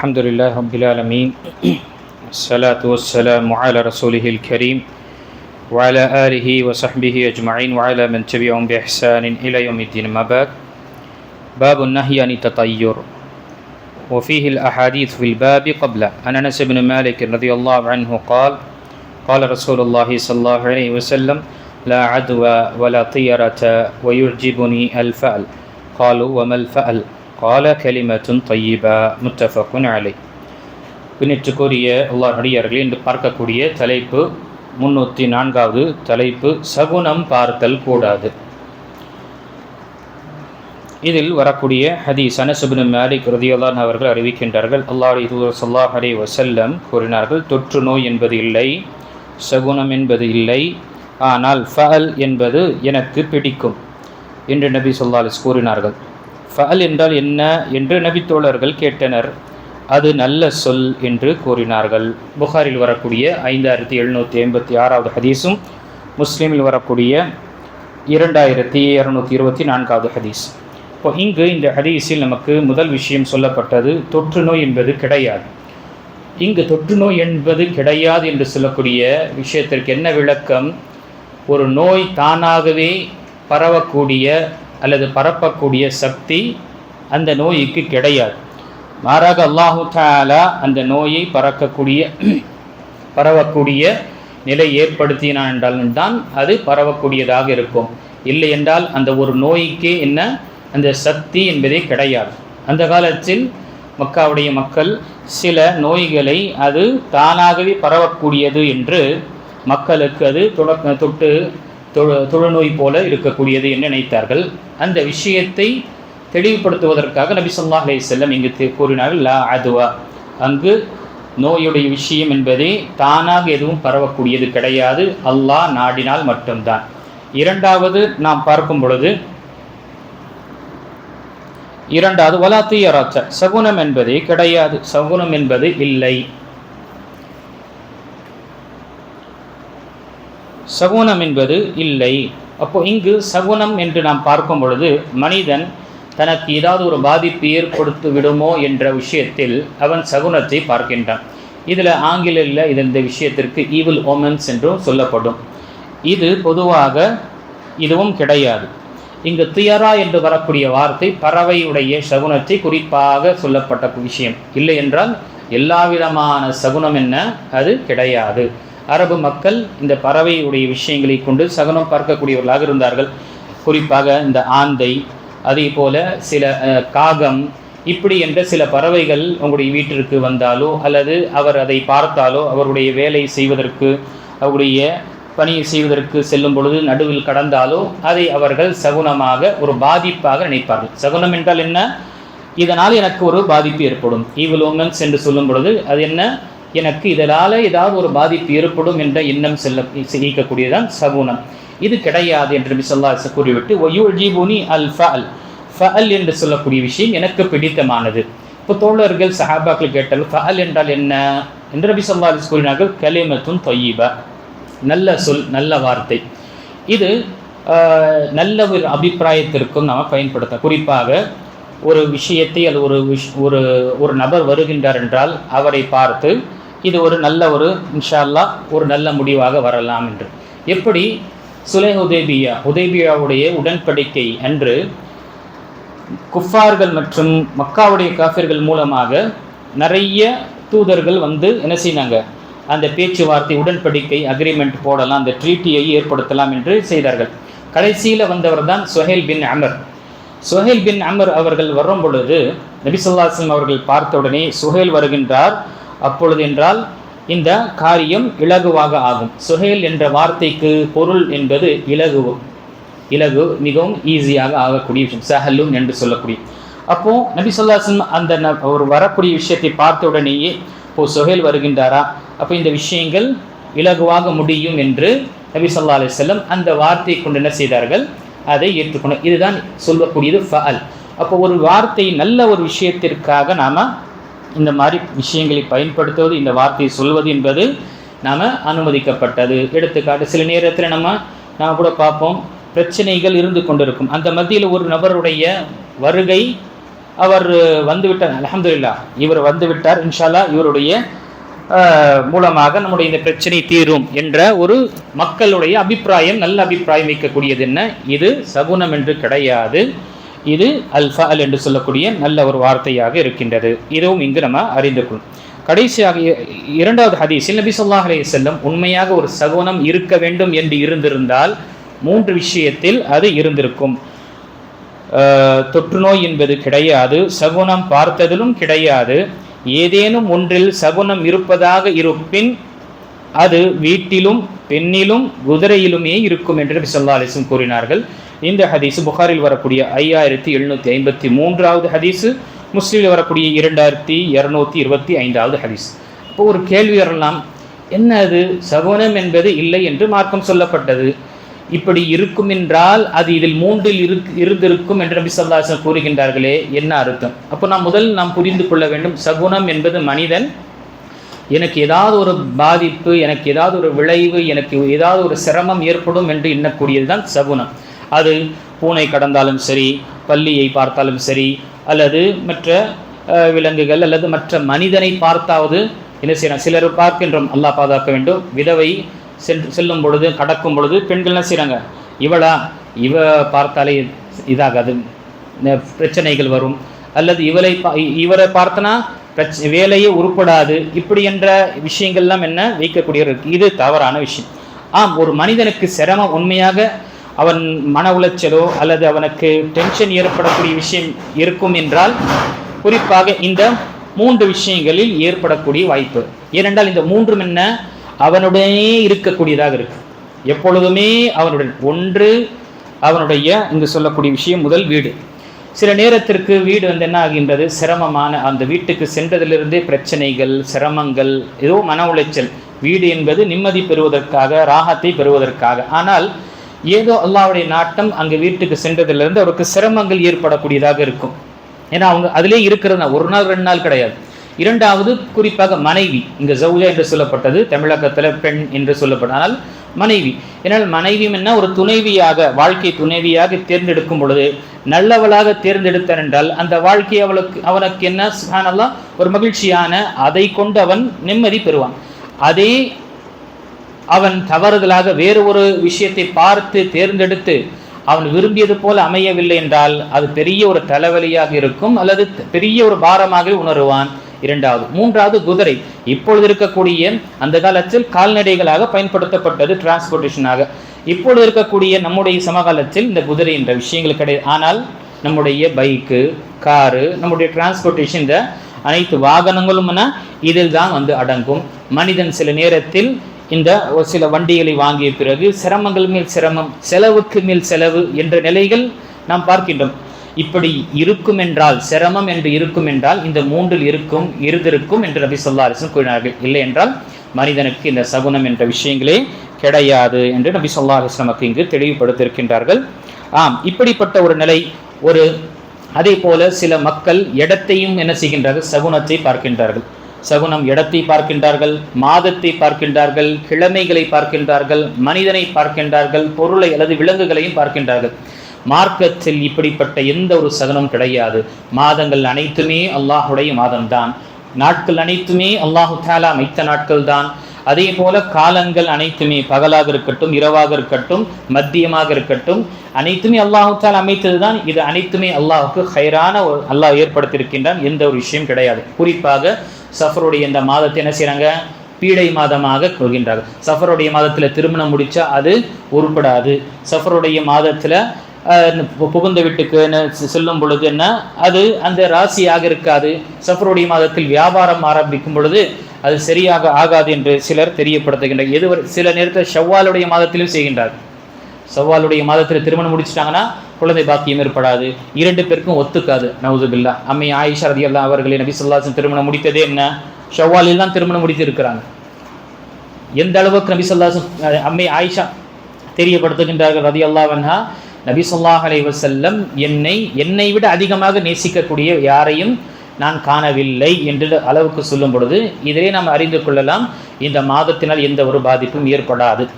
الحمد لله رب العالمين. الصلاة والسلام على رسوله الكريم وعلى آله وصحبه أجمعين وعلى من تبعهم بإحسان إلى يوم الدين. ما بعد باب النهي عن التطير. وفيه الأحاديث في الباب قبل. عن أنس بن مالك رضي الله عنه قال قال رسول الله صلى الله عليه وسلم لا عدوى ولا طيرة ويعجبني الفأل. قالوا وما الفأل؟ கால கலிமத்துன் தையீபா முத்தஃபக்குன் அலை பின்னிற்றுக்குரிய அல்லாஹடியார்களே என்று பார்க்கக்கூடிய தலைப்பு முன்னூற்றி நான்காவது தலைப்பு சகுனம் பார்த்தல் கூடாது. இதில் வரக்கூடிய ஹதி அனசுபின் மாலிக் ரதியுல்லான் அவர்கள் அறிவிக்கின்றார்கள். அல்லாஹி சல்லாஹ் அலே வசல்லம் கூறினார்கள் தொற்று நோய் என்பது இல்லை சகுனம் என்பது இல்லை ஆனால் ஃபஹல் என்பது எனக்கு பிடிக்கும் என்று நபி சொல்லாலிஸ் கூறினார்கள். ஃபஅல் என்றால் என்ன என்று நபித்தோழர்கள் கேட்டனர். அது நல்ல சொல் என்று கூறினார்கள். புகாரில் வரக்கூடிய ஐந்தாயிரத்தி எழுநூற்றி ஐம்பத்தி ஆறாவது ஹதீஸும் முஸ்லீமில் வரக்கூடிய இரண்டாயிரத்தி இரநூத்தி இருபத்தி நான்காவது ஹதீஸ். இப்போ இங்கு இந்த ஹதீஸில் நமக்கு முதல் விஷயம் சொல்லப்பட்டது தொற்று நோய் என்பது கிடையாது. இங்கு தொற்று நோய் என்பது கிடையாது என்று சொல்லக்கூடிய விஷயத்திற்கு என்ன விளக்கம்? ஒரு நோய் தானாகவே பரவக்கூடிய அல்லது பரப்பக்கூடிய சக்தி அந்த நோய்க்கு கிடையாது. மாறாக அல்லாஹு தாலா அந்த நோயை பறக்கக்கூடிய பரவக்கூடிய நிலை ஏற்படுத்தினான் என்றால் தான் அது பரவக்கூடியதாக இருக்கும். இல்லை என்றால் அந்த ஒரு நோய்க்கு என்ன? அந்த சக்தி என்பதே கிடையாது. அந்த காலத்தில் மக்காவுடைய மக்கள் சில நோய்களை அது தானாகவே பரவக்கூடியது என்று மக்களுக்கு அது தொடக்க தொட்டு தொழு தொழுநோய் போல இருக்கக்கூடியது என்று நினைத்தார்கள். அந்த விஷயத்தை தெளிவுபடுத்துவதற்காக நபி சொல்லா அலே செல்லம் இங்கு கூறினார்கள் லா அதுவா. அங்கு நோயுடைய விஷயம் என்பதே தானாக எதுவும் பரவக்கூடியது கிடையாது. அல்லாஹ் நாடினால் மட்டும்தான். இரண்டாவது நாம் பார்க்கும் பொழுது இரண்டாவது வலாத்தியராச்ச சகுனம் என்பதே கிடையாது. சகுனம் என்பது இல்லை. சகுனம் என்பது இல்லை. அப்போ இங்கு சகுனம் என்று நாம் பார்க்கும் பொழுது மனிதன் தனக்கு ஏதாவது ஒரு பாதிப்பு ஏற்படுத்து விடுமோ என்ற விஷயத்தில் அவன் சகுனத்தை பார்க்கின்றான். இதில் ஆங்கிலில் இது இந்த விஷயத்திற்கு ஈவில் ஓமன்ஸ் என்றும் சொல்லப்படும். இது பொதுவாக இதுவும் கிடையாது. இங்கு துயரா என்று வரக்கூடிய வார்த்தை பறவையுடைய சகுனத்தை குறிப்பாக சொல்லப்பட்ட விஷயம். இல்லை என்றால் எல்லா விதமான சகுனம் என்ன? அது கிடையாது. அரபு மக்கள் இந்த பறவையுடைய விஷயங்களை கொண்டு சகுனம் பார்க்கக்கூடியவர்களாக இருந்தார்கள். குறிப்பாக இந்த ஆந்தை அதே போல் சில காகம் இப்படி என்ற சில பறவைகள் உங்களுடைய வீட்டிற்கு வந்தாலோ அல்லது அவர் அதை பார்த்தாலோ அவருடைய வேலை செய்வதற்கு அவருடைய பணியை செய்வதற்கு செல்லும் பொழுது நடுவில் கடந்தாலோ அதை அவர்கள் சகுனமாக ஒரு பாதிப்பாக நினைப்பார்கள். சகுனம் என்றால் என்ன? இதனால் எனக்கு ஒரு பாதிப்பு ஏற்படும். ஈவில் ஓமன்ஸ் என்று சொல்லும் பொழுது அது என்ன? எனக்கு இதனால் ஏதாவது ஒரு பாதிப்பு ஏற்படும் என்ற எண்ணம் செல்ல ஈக்கக்கூடியதான் சகுனம். இது கிடையாது என்று பிசல்லா கூறிவிட்டு ஒயூல் ஜீபுனி அல் ஃபல் ஃபல் என்று சொல்லக்கூடிய விஷயம் எனக்கு பிடித்தமானது. இப்போ தோழர்கள் சஹாபாக்கள் கேட்டால் ஃபல் என்றால் என்ன? என்று நபி சொல்லா அலிஸ் கூறினார்கள் கலிமத்தும் தொய்யிபா நல்ல சொல் நல்ல வார்த்தை. இது நல்ல ஒரு அபிப்பிராயத்திற்கும் நாம் பயன்படுத்த குறிப்பாக ஒரு விஷயத்தை அது ஒரு விஷ் ஒரு ஒரு நபர் வருகின்றார் என்றால் அவரை பார்த்து இது ஒரு நல்ல ஒரு இன்ஷால்லா ஒரு நல்ல முடிவாக வரலாம் என்று. எப்படி? சுலை உதேபியா உதேபியாவுடைய உடன்படிக்கை அன்று குஃபார்கள் மற்றும் மக்காவுடைய காஃபிர்கள் மூலமாக நிறைய தூதர்கள் வந்து என்ன செய்தாங்க அந்த பேச்சுவார்த்தை உடன்படிக்கை அக்ரிமெண்ட் போடலாம் அந்த ட்ரீட்டியை ஏற்படுத்தலாம் என்று செய்தார்கள். கடைசியில் வந்தவர் தான் சுஹேல் பின் அமர். சுஹேல் பின் அமர் அவர்கள் வரும் பொழுது நபிசுல்லாஸ்லம் அவர்கள் பார்த்த உடனே சுஹேல் வருகின்றார். அப்பொழுது என்றால் இந்த காரியம் இலகுவாக ஆகும். சுஹேல் என்ற வார்த்தைக்கு பொருள் என்பது இலகு இலகு மிகவும் ஈஸியாக ஆகக்கூடிய விஷயம் சஹலும் என்று சொல்லக்கூடிய. அப்போது நபி சொல்லாசன் அந்த ஒரு வரக்கூடிய விஷயத்தை பார்த்த உடனேயே இப்போ சுஹேல் வருகின்றாரா? அப்போ இந்த விஷயங்கள் இலகுவாக முடியும் என்று நபி சொல்லா அலி செல்லம் அந்த வார்த்தையை கொண்டு என்ன செய்தார்கள்? அதை ஏற்றுக்கொண்டு இதுதான் சொல்லக்கூடியது ஃபஅல். அப்போ ஒரு வார்த்தை நல்ல ஒரு விஷயத்திற்காக நாம் இந்த மாதிரி விஷயங்களை பயன்படுத்துவது இந்த வார்த்தையை சொல்வது என்பது நாம் அனுமதிக்கப்பட்டது. எடுத்துக்காட்டு சில நேரத்தில் நம்ம நாம் கூட பார்ப்போம் பிரச்சனைகள் இருந்து கொண்டிருக்கும். அந்த மத்தியில் ஒரு நபருடைய வருகை அவர் வந்துவிட்டார் அல்ஹம்துலில்லாஹ் இவர் வந்துவிட்டார் இன்ஷால்லா இவருடைய மூலமாக நம்முடைய இந்த பிரச்சனை தீரும் என்ற ஒரு மக்களுடைய அபிப்பிராயம் நல்ல அபிப்பிராயம் வைக்கக்கூடியது என்ன? இது சகுனம் என்று கிடையாது. இது அல்ஃபா அல் என்று சொல்லக்கூடிய நல்ல ஒரு வார்த்தையாக இருக்கின்றது. இதுவும் இங்கு நம்ம அறிந்து கொள்ளும் கடைசியாக இரண்டாவது ஹதீஸில் நபி சொல்லாஹ் அலைஹி செல்லம் உண்மையாக ஒரு சகுனம் இருக்க வேண்டும் என்று இருந்திருந்தால் மூன்று விஷயத்தில் அது இருந்திருக்கும். தொற்றுநோய் தொற்று நோய் என்பது கிடையாது சகுனம் பார்த்ததிலும் கிடையாது. ஏதேனும் ஒன்றில் சகுனம் இருப்பதாக இருப்பின் அது வீட்டிலும் பெண்ணிலும் குதிரையிலுமே இருக்கும் என்று நபி ஸல்லல்லாஹு கூறினார்கள். இந்த ஹதீஸ் புகாரில் வரக்கூடிய ஐயாயிரத்தி எழுநூற்றி ஐம்பத்தி மூன்றாவது ஹதீஸு முஸ்லீமில் வரக்கூடிய இரண்டாயிரத்தி இரநூத்தி இருபத்தி ஐந்தாவது ஹதீஸ். இப்போ ஒரு கேள்வி வரலாம். என்ன அது? சகுனம் என்பது இல்லை என்று மார்க்கம் சொல்லப்பட்டது. இப்படி இருக்கும் என்றால் அது இதில் மூன்றில் இரு இருந்திருக்கும் என்று நபி சொல்லாசன் கூறுகின்றார்களே என்ன அர்த்தம்? அப்போ நாம் முதல் நாம் புரிந்து கொள்ள வேண்டும் சகுனம் என்பது மனிதன் எனக்கு ஏதாவது ஒரு பாதிப்பு எனக்கு ஏதாவது ஒரு விளைவு எனக்கு ஏதாவது ஒரு சிரமம் ஏற்படும் என்று எண்ணக்கூடியது தான் சகுனம். அது பூனை கடந்தாலும் சரி பள்ளியை பார்த்தாலும் சரி அல்லது மற்ற விலங்குகள் அல்லது மற்ற மனிதனை பார்த்தாவது என்ன செய்யணும் சிலர் பார்க்கின்றோம் அல்லாஹ் பாதுகாக்க வேண்டும். விதவை சென்று செல்லும் பொழுது கடக்கும் பொழுது பெண்கள் என்ன செய்கிறாங்க இவளா இவ பார்த்தாலே இதாகாது பிரச்சனைகள் வரும். அல்லது இவளை பா இவரை பார்த்தனா பிரச்ச வேலையே உருப்படாது. இப்படி என்ற விஷயங்கள்லாம் என்ன வைக்கக்கூடிய இது தவறான விஷயம். ஆம் ஒரு மனிதனுக்கு சிரமம் உண்மையாக அவன் மன உளைச்சலோ அல்லது அவனுக்கு டென்ஷன் ஏற்படக்கூடிய விஷயம் இருக்கும் என்றால் குறிப்பாக இந்த மூன்று விஷயங்களில் ஏற்படக்கூடிய வாய்ப்பு. ஏனென்றால் இந்த மூன்றும் என்ன? அவனுடனே இருக்கக்கூடியதாக இருக்கு. எப்பொழுதுமே அவனுடன் ஒன்று அவனுடைய இங்கு சொல்லக்கூடிய விஷயம் முதல் வீடு. சில நேரத்திற்கு வீடு வந்து என்ன ஆகின்றது? சிரமமான அந்த வீட்டுக்கு சென்றதிலிருந்தே பிரச்சனைகள் சிரமங்கள் ஏதோ மன உளைச்சல். வீடு என்பது நிம்மதி பெறுவதற்காக ராகத்தை பெறுவதற்காக. ஆனால் ஏதோ அல்லாவுடைய நாட்டம் அங்கே வீட்டுக்கு சென்றதிலிருந்து அவருக்கு சிரமங்கள் ஏற்படக்கூடியதாக இருக்கும். ஏன்னா அவங்க அதிலே இருக்கிறது ஒரு நாள் ரெண்டு நாள் கிடையாது. இரண்டாவது குறிப்பாக மனைவி இங்கே ஜவுஜா என்று சொல்லப்பட்டது தமிழகத்தில் பெண் என்று சொல்லப்பட்டால் மனைவி. ஏன்னால் மனைவியும் என்ன? ஒரு துணைவியாக வாழ்க்கை துணைவியாக தேர்ந்தெடுக்கும் பொழுது நல்லவளாக தேர்ந்தெடுத்தன் என்றால் அந்த வாழ்க்கை அவளுக்கு அவனுக்கு என்ன? சுகானெல்லாம் ஒரு மகிழ்ச்சியான அதை கொண்டு அவன் நிம்மதி பெறுவான். அதே அவன் தவறுதலாக வேறு ஒரு விஷயத்தை பார்த்து தேர்ந்தெடுத்து அவன் விரும்பியது போல அமையவில்லை என்றால் அது பெரிய ஒரு தலைவலியாக இருக்கும் அல்லது பெரிய ஒரு பாரமாக உணருவான். இரண்டாவது மூன்றாவது குதிரை. இப்பொழுது இருக்கக்கூடிய அந்த காலத்தில் கால்நடைகளாக பயன்படுத்தப்பட்டது டிரான்ஸ்போர்ட்டேஷனாக இப்பொழுது இருக்கக்கூடிய நம்முடைய சமகாலத்தில் இந்த குதிரை என்ற விஷயங்கள் கிடையாது. ஆனால் நம்முடைய பைக்கு காரு நம்முடைய டிரான்ஸ்போர்ட்டேஷன் இந்த அனைத்து வாகனங்களும் இதில் தான் வந்து அடங்கும். மனிதன் சில நேரத்தில் இந்த ஒரு சில வண்டிகளை வாங்கிய பிறகு சிரமங்கள் மேல் சிரமம் செலவுக்கு மேல் செலவு என்ற நிலைகள் நாம் பார்க்கின்றோம். இப்படி இருக்கும் என்றால் சிரமம் என்று இருக்கும் என்றால் இந்த மூன்றில் இருக்கும் இருந்திருக்கும் என்று நபி சொல்லா அலிஸ்லம் கூறினார்கள். இல்லை என்றால் மனிதனுக்கு இந்த சகுனம் என்ற விஷயங்களே கிடையாது என்று நபி சொல்லா அலிஸ்லம் இங்கு தெளிவுபடுத்தியிருக்கின்றார்கள். ஆம் இப்படிப்பட்ட ஒரு நிலை ஒரு அதே போல சில மக்கள் இடத்தையும் என்ன செய்கின்றார்கள்? சகுனத்தை பார்க்கின்றார்கள். சகுனம் இடத்தை பார்க்கின்றார்கள் மாதத்தை பார்க்கின்றார்கள் கிழமைகளை பார்க்கின்றார்கள் மனிதனை பார்க்கின்றார்கள் பொருளை அல்லது விலங்குகளையும் பார்க்கின்றார்கள். மார்க்கத்தில் இப்படிப்பட்ட எந்த ஒரு சகனம் கிடையாது. மாதங்கள் அனைத்துமே அல்லாஹுடைய மாதம்தான். நாட்கள் அனைத்துமே அல்லாஹு தாலா அமைத்த நாட்கள் தான் அதே போல காலங்கள் அனைத்துமே பகலாக இருக்கட்டும் இரவாக இருக்கட்டும் மத்தியமாக இருக்கட்டும் அனைத்துமே அல்லாஹு தாலா அமைத்தது தான் இது அனைத்துமே அல்லாஹுக்கு ஹைரான ஒரு அல்லாஹ் ஏற்படுத்தியிருக்கின்றான். எந்த ஒரு விஷயம் கிடையாது. குறிப்பாக சஃபருடைய இந்த மாதத்தை என்ன செய்கிறாங்க பீடை மாதமாக கொள்கின்றார்கள். சஃபருடைய மாதத்தில் திருமணம் முடித்தா அது உருப்படாது. சஃபருடைய மாதத்தில் புகுந்த வீட்டுக்கு செ- செல்லும் பொழுது என்ன அது அந்த ராசியாக இருக்காது. சஃபருடைய மாதத்தில் வியாபாரம் ஆரம்பிக்கும் பொழுது அது சரியாக ஆகாது என்று சிலர் தெரியப்படுத்துகின்றனர். எது சில நேரத்தில் ஷவ்வாலுடைய மாதத்திலும் செய்கின்றார். செவ்வாலுடைய மாதத்தில் திருமணம் முடிச்சிட்டாங்கன்னா குழந்தை பாக்கியம் ஏற்படாது. இரண்டு பேருக்கும் ஒத்துக்காது. நவுதுபில்லா அம்மை ஆயிஷா ரதியல்லா அவர்களை நபி சொல்லாசன் திருமணம் முடித்ததே என்ன? ஷவ்வாலில் தான் திருமணம் முடித்திருக்கிறாங்க. எந்த அளவுக்கு நபி சொல்லாசன் அம்மை ஆயிஷா தெரியப்படுத்துகின்றார்கள் ரதி அல்லாவன்ஹா நபி சொல்லாஹ் அலைஹி என்னை என்னை விட அதிகமாக நேசிக்கக்கூடிய யாரையும் நான் காணவில்லை என்ற அளவுக்கு சொல்லும் பொழுது இதிலே நாம் அறிந்து கொள்ளலாம் இந்த மாதத்தினால் எந்த ஒரு பாதிப்பும் ஏற்படாது.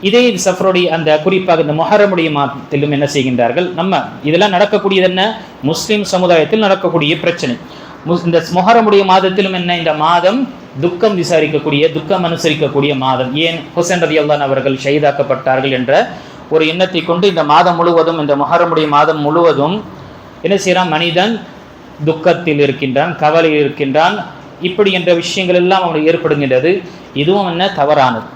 இதே சஃபருடைய அந்த குறிப்பாக இந்த மொஹரமுடைய மாதத்திலும் என்ன செய்கின்றார்கள் நம்ம இதெல்லாம் நடக்கக்கூடியது என்ன? முஸ்லீம் சமுதாயத்தில் நடக்கக்கூடிய பிரச்சனை. முஸ்- இந்த மொஹரமுடைய மாதத்திலும் என்ன? இந்த மாதம் துக்கம் விசாரிக்கக்கூடிய துக்கம் அனுசரிக்கக்கூடிய மாதம். ஏன்? ஹுசேன் ரதி அவர்கள் ஷைதாக்கப்பட்டார்கள் என்ற ஒரு எண்ணத்தை கொண்டு இந்த மாதம் முழுவதும் இந்த மொஹரமுடைய மாதம் முழுவதும் என்ன செய்கிறான்? மனிதன் துக்கத்தில் இருக்கின்றான் கவலையில் இருக்கின்றான். இப்படி என்ற விஷயங்கள் எல்லாம் அவனுக்கு ஏற்படுகின்றது. இதுவும் என்ன? தவறானது.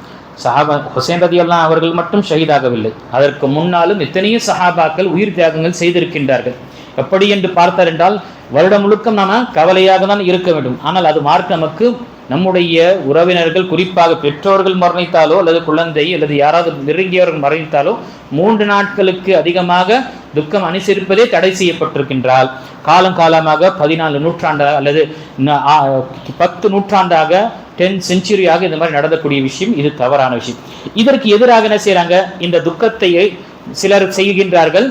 சஹாபா ஹுசேன் ரதி அவர்கள் மட்டும் ஷஹீதாகவில்லை. அதற்கு முன்னாலும் எத்தனையோ சஹாபாக்கள் உயிர் தியாகங்கள் செய்திருக்கின்றார்கள். எப்படி என்று பார்த்தார் என்றால் வருடம் முழுக்க நான் கவலையாக தான் இருக்க வேண்டும். ஆனால் அது மார்க்க நமக்கு நம்முடைய உறவினர்கள் குறிப்பாக பெற்றோர்கள் மரணித்தாலோ அல்லது குழந்தை அல்லது யாராவது நெருங்கியவர்கள் மரணித்தாலோ மூன்று நாட்களுக்கு அதிகமாக துக்கம் அனுசரிப்பதே தடை செய்யப்பட்டிருக்கின்றால் காலம் காலமாக பதினாலு நூற்றாண்டாக அல்லது பத்து நூற்றாண்டாக டென் செஞ்சுரியாக இந்த மாதிரி நடந்தக்கூடிய விஷயம் இது தவறான விஷயம். இதற்கு எதிராக என்ன செய்கிறாங்க இந்த துக்கத்தை சிலர் செய்கின்றார்கள்.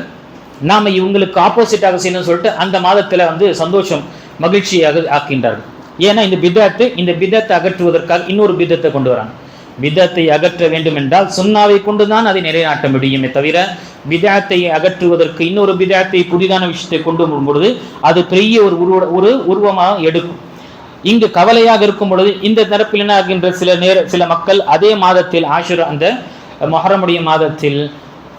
நாம் இவங்களுக்கு ஆப்போசிட்டாக செய்யணும்னு சொல்லிட்டு அந்த மாதத்தில் வந்து சந்தோஷம் மகிழ்ச்சியாக ஆக்கின்றார்கள். ஏன்னா இந்த பிதத்து இந்த பிதத்தை அகற்றுவதற்காக இன்னொரு பிதத்தை கொண்டு வராங்க விதத்தை அகற்ற வேண்டும் என்றால் சுண்ணாவை கொண்டுதான் அதை நிலைநாட்ட முடியுமே தவிர விதத்தை அகற்றுவதற்கு இன்னொரு விதத்தை புதிதான விஷயத்தை கொண்டு வரும் பொழுது அது பெரிய ஒரு உருவ ஒரு உருவமாக எடுக்கும். இங்கு கவலையாக இருக்கும் பொழுது இந்த தரப்பில் என்ன ஆகின்ற சில நேர சில மக்கள் அதே மாதத்தில் ஆஷுரா அந்த மொஹரமுடைய மாதத்தில்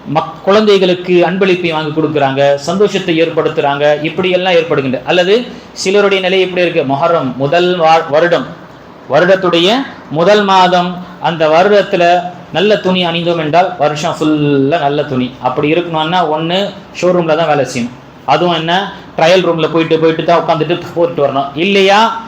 மக் குழந்தைகளுக்கு அன்பளிப்பை வாங்கி கொடுக்குறாங்க சந்தோஷத்தை ஏற்படுத்துகிறாங்க இப்படியெல்லாம் ஏற்படுகின்ற அல்லது சிலருடைய நிலை எப்படி இருக்கு? மொஹரம் முதல் வா- வருடம். வருடத்துடைய முதல் மாதம் அந்த வருடத்தில் நல்ல துணி அணிந்தோம் என்றால் வருஷம் ஃபுல்லாக நல்ல துணி. அப்படி இருக்கணும்னா ஒன்று ஷோரூமில் தான் வேலை செய்யணும். அதுவும் என்ன? ட்ரையல் ரூமில் போயிட்டு போயிட்டு தான் உட்காந்துட்டு போட்டு வரணும். இல்லையா?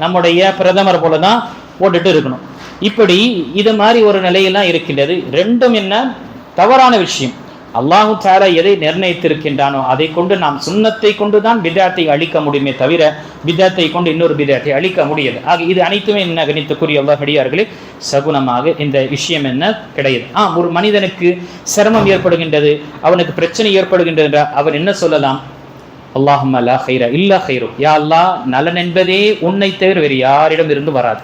நம்முடைய பிரதமர் போல தான் போட்டுட்டு இருக்கணும். இப்படி இது மாதிரி ஒரு நிலையெல்லாம் இருக்கின்றது. ரெண்டும் என்ன? தவறான விஷயம். அல்லாஹு தாரா எதை நிர்ணயித்திருக்கின்றானோ அதை கொண்டு நாம் சுண்ணத்தை கொண்டு தான் பிதாத்தை அழிக்க முடியுமே தவிர பிதாத்தை கொண்டு இன்னொரு பிதாத்தை அழிக்க முடியாது. ஆக இது அனைத்துமே என்ன கணித்துக்குரிய அல்லாஹ் சகுனமாக இந்த விஷயம் என்ன கிடையாது. ஆ ஒரு மனிதனுக்கு சிரமம் ஏற்படுகின்றது அவனுக்கு பிரச்சனை ஏற்படுகின்றது என்றால் அவன் என்ன சொல்லலாம்? அல்லாஹம் அல்லா ஹைரா இல்லா ஹைரோ யா அல்லாஹ் நலன் என்பதே உன்னை தவிர வேறு யாரிடம் இருந்து வராது.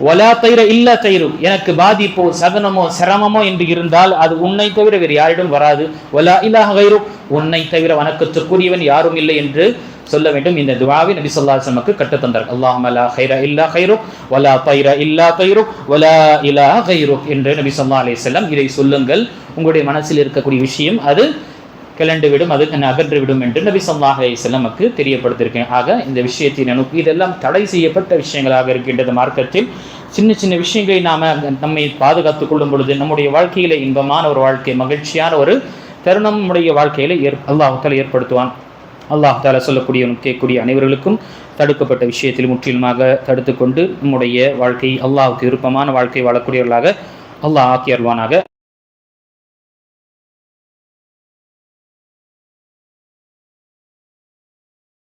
ஒலா தயிர இல்லா தயிரும். எனக்கு பாதிப்போ சகனமோ சிரமமோ என்று இருந்தால் அது உன்னை தவிர வேறு யாரிடம் வராது. ஒலா இல்லாஹ கைரு. உன்னை தவிர வணக்கத்திற்குரியவன் யாரும் இல்லை என்று சொல்ல வேண்டும். இந்த துவாவை நபி சொல்லா நமக்கு கட்டுத்தந்தார் தந்தார் அல்லாஹும் அல்லா ஹைரா இல்லா ஹைரு ஒலா தயிர இல்லா தயிரு ஒலா இலா கைரு. என்று நபி சொல்லா செல்லம் இதை சொல்லுங்கள். உங்களுடைய மனசில் இருக்கக்கூடிய விஷயம் அது கிளண்டு விடும் அது அகன்று விடும் என்று நபி சொல்லாஹ் நமக்கு தெரியப்படுத்தியிருக்கேன் ஆக இந்த விஷயத்தை அனுப்பு இதெல்லாம் தடை செய்யப்பட்ட விஷயங்களாக இருக்கின்றது. மார்க்கத்தில் சின்ன சின்ன விஷயங்களை நாம் நம்மை பாதுகாத்துக் கொள்ளும் பொழுது நம்முடைய வாழ்க்கையில் இன்பமான ஒரு வாழ்க்கை மகிழ்ச்சியான ஒரு தருணம் நம்முடைய வாழ்க்கையில் ஏற் அல்லாஹால ஏற்படுத்துவான். அல்லாஹ் தாலா சொல்லக்கூடிய கேட்கக்கூடிய அனைவர்களுக்கும் தடுக்கப்பட்ட விஷயத்தில் முற்றிலுமாக தடுத்துக்கொண்டு நம்முடைய வாழ்க்கை அல்லாஹுக்கு விருப்பமான வாழ்க்கை வாழக்கூடியவர்களாக அல்லாஹ் ஆக்கியர்வானாக